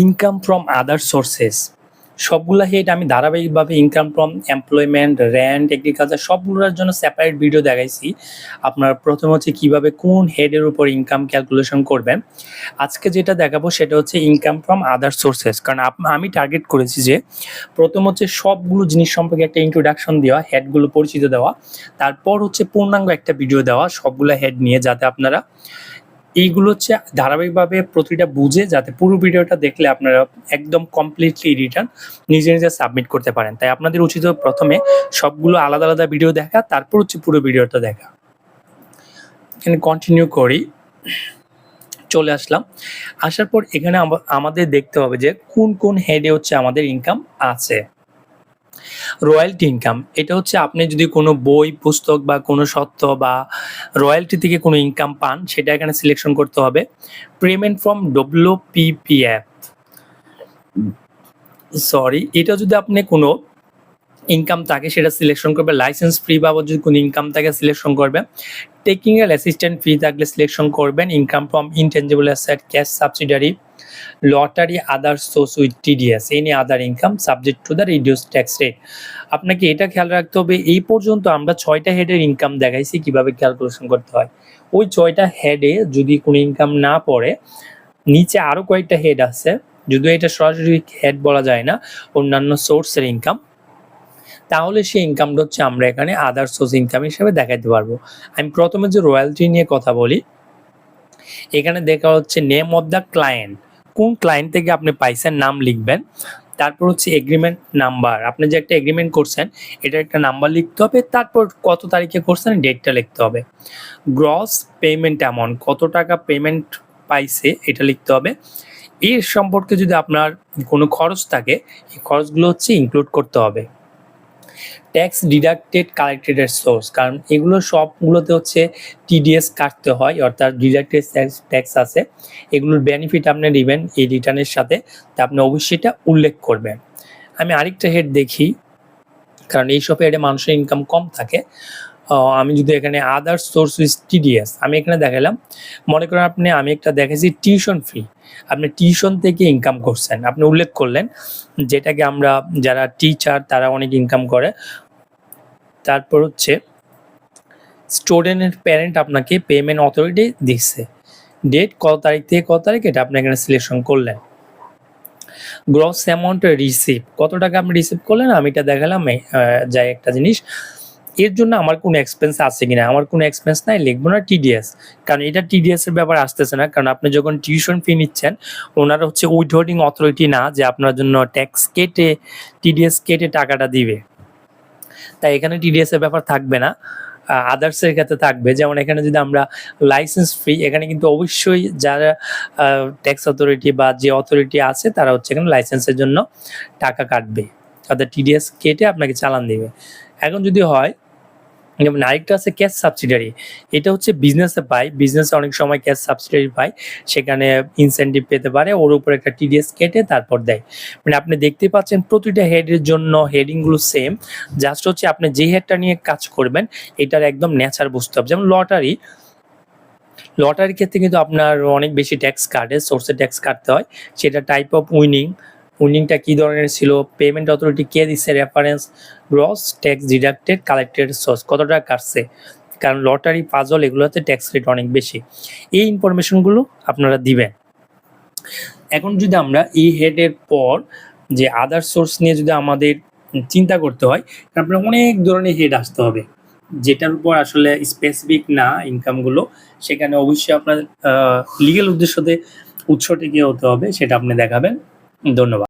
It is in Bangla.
ইনকাম ফ্রম আদার সোর্সেস সবগুলা হেড আমি ধারাবাহিকভাবে income from employment rent agriculture সবগুলোর জন্য সেপারেট ভিডিও দেখাইছি। আপনার প্রথম হচ্ছে কীভাবে কোন হেডের উপর ইনকাম ক্যালকুলেশন করবেন। আজকে যেটা দেখাবো সেটা হচ্ছে ইনকাম ফ্রম আদার সোর্সেস কারণ আমি টার্গেট করেছি যে প্রথম হচ্ছে সবগুলো জিনিস সম্পর্কে একটা ইন্ট্রোডাকশন দেওয়া হেডগুলো পরিচিত দেওয়া। তারপর হচ্ছে পূর্ণাঙ্গ একটা ভিডিও দেওয়া, সবগুলো হেড নিয়ে যাতে আপনারা এইগুলো হচ্ছে ধারাবাহিকভাবে প্রতিটা বুঝে যাতে পুরো ভিডিওটা দেখলে আপনারা একদম কমপ্লিটলি রিটার্ন নিজে নিজে সাবমিট করতে পারেন। তাই আপনাদের উচিত প্রথমে সবগুলো আলাদা আলাদা ভিডিও দেখা, তারপর হচ্ছে পুরো ভিডিওটা দেখা। এখানে কন্টিনিউ করি। চলে আসলাম। আসার পর এখানে আম- আমাদের দেখতে হবে যে কোন কোন হেডে হচ্ছে আমাদের ইনকাম আছে। Royalty income. এটা হচ্ছে আপনি যদি কোনো বই, পুস্তক বা কোনো সত্য বা রয়্যালটি থেকে কোনো ইনকাম পান, সেটা এখানে সিলেকশন করতে হবে। Payment from W PPF sorry এটা যদি আপনি কোনো ইনকাম থাকে, সেটা সিলেকশন করবে। লাইসেন্স ফ্রি বাবদ যদি কোনো ইনকাম থাকে সিলেকশন করবে। টেকনিক্যাল অ্যাসিস্ট্যান্ট ফি থাকলে সিলেকশন করবেন। Income from intangible asset cash subsidiary lottery other source with TDS any other income subject to the reduce tax rate আপনাকে এটা খেয়াল রাখতে হবে, এই পর্যন্ত আমরা ছয়টা হেডের ইনকাম দেখাইছি, কীভাবে ক্যালকুলেশন করতে হয়। ওই ছয়টা হেডে যদি কোনো ইনকাম না পড়ে, নিচে আরও কয়েকটা হেড আছে, যদিও এটা সরাসরি হেড বলা যায় না, অন্যান্য সোর্সের ইনকাম তাহলে সেই ইনকামটা হচ্ছে আমরা এখানে আদার সোর্স ইনকাম হিসেবে দেখাতে পারব। আমি প্রথমে যে রয়্যালটি নিয়ে কথা বলি, এখানে দেখা হচ্ছে নেম অফ দ্য ক্লায়েন্ট কোন ক্লায়েন্ট থেকে আপনি পাইছেন নাম লিখবেন, তারপর হচ্ছে এগ্রিমেন্ট নাম্বার আপনি যে একটা এগ্রিমেন্ট করছেন এটা একটা নাম্বার লিখতে হবে, তারপর কত তারিখে করছেন ডেটটা লিখতে হবে। গ্রস পেমেন্ট অ্যামাউন্ট কত টাকা পেমেন্ট পাইছে, এটা লিখতে হবে। এর সম্পর্কে যদি আপনার কোনো খরচ থাকে, এই খরচগুলো হচ্ছে ইনক্লুড করতে হবে। ট্যাক্স ডিডাক্টেড কালেক্টেড সোর্স কারণ এগুলো সবগুলোতে হচ্ছে টিডিএস কাটতে হয়, অর্থাৎ ডিডাক্টেড ট্যাক্স আছে। এগুলোর বেনিফিট আপনি নেবেন এই রিটার্নের সাথে, তা আপনি অবশ্যই এটা উল্লেখ করবেন। আমি আরেকটা হেড দেখি, কারণ এই সব হেডে মানুষের ইনকাম কম থাকে। আমি যদি এখানে আদার সোর্স উইজ টিডিএস আমি এখানে দেখালাম, মনে করেন আপনি, আমি একটা দেখেছি টিউশন ফি আপনি টিউশন থেকে ইনকাম করছেন। আপনি উল্লেখ করলেন, যেটাকে আমরা, যারা টিচার তারা অনেক ইনকাম করে। তারপর হচ্ছে স্টুডেন্টের প্যারেন্ট আপনাকে পেমেন্ট অথরিটি দিচ্ছে ডেট কত তারিখ থেকে কত তারিখ এটা আপনি এখানে সিলেকশন করলেন। গ্রস অ্যামাউন্ট রিসিভ কত টাকা আপনি রিসিভ করলেন? আমি এটা দেখালাম যাই একটা জিনিস। এর জন্য আমার কোনো এক্সপেন্স আছে কিনা? আমার কোনো এক্সপেন্স নাই, লিখব না টিডিএস কারণ এটা টিডিএস এর ব্যাপার আসতেছে না, কারণ আপনি যখন টিউশন ফি নিচ্ছেন, ওনারা হচ্ছে উইথহোল্ডিং অথরিটি না যে আপনার জন্য ট্যাক্স কেটে টিডিএস কেটে টাকাটা দিবে। তাই এখানে টিডিএস এর ব্যাপার থাকবে না। আদার্স এর ক্ষেত্রে থাকবে। যেমন এখানে যদি আমরা লাইসেন্স ফ্রি এখানে কিন্তু অবশ্যই যারা ট্যাক্স অথরিটি বা যে অথরিটি আছে, তারা হচ্ছে এখানে লাইসেন্সের জন্য টাকা কাটবে। অর্থাৎ টিডিএস কেটে আপনাকে চালান দিবে। এখন যদি হয় যেমন আরেকটা আছে ক্যাশ সাবসিডারি এটা হচ্ছে বিজনেসে পায় বিজনেসে অনেক সময় ক্যাশ সাবসিডারি পায়। সেখানে ইনসেন্টিভ পেতে পারে, ওর উপর একটা টিডিএস কেটে তারপর দেয়। মানে আপনি দেখতে পাচ্ছেন প্রতিটা হেডের জন্য হেডিংগুলো সেম জাস্ট হচ্ছে আপনি যে হেডটা নিয়ে কাজ করবেন, এটার একদম নেচার বুঝতে হবে। যেমন লটারি লটারির ক্ষেত্রে কিন্তু আপনার অনেক বেশি ট্যাক্স কাটে সোর্সে ট্যাক্স কাটতে হয়। সেটা টাইপ অফ উইনিং উইনিংটা কি ধরনের ছিল? পেমেন্ট অথরিটি কে দিচ্ছে reference gross tax deducted collected source কত টাকা কাটছে? কারণ লটারি পাজল এগুলোতে ট্যাক্স রেট অনেক বেশি। এই ইনফরমেশনগুলো আপনারা দিবেন। এখন যদি আমরা এই হেডের পর যে আদার সোর্স নিয়ে যদি আমাদের চিন্তা করতে হয় তারপরে অনেক ধরনের হেড আসতে হবে। যেটার উপর আসলে স্পেসিফিক না ইনকামগুলো সেখানে অবশ্যই আপনার লিগেল উদ্দেশ্যতে উৎসটি কি হতে হবে, সেটা আপনি দেখাবেন। ধন্যবাদ।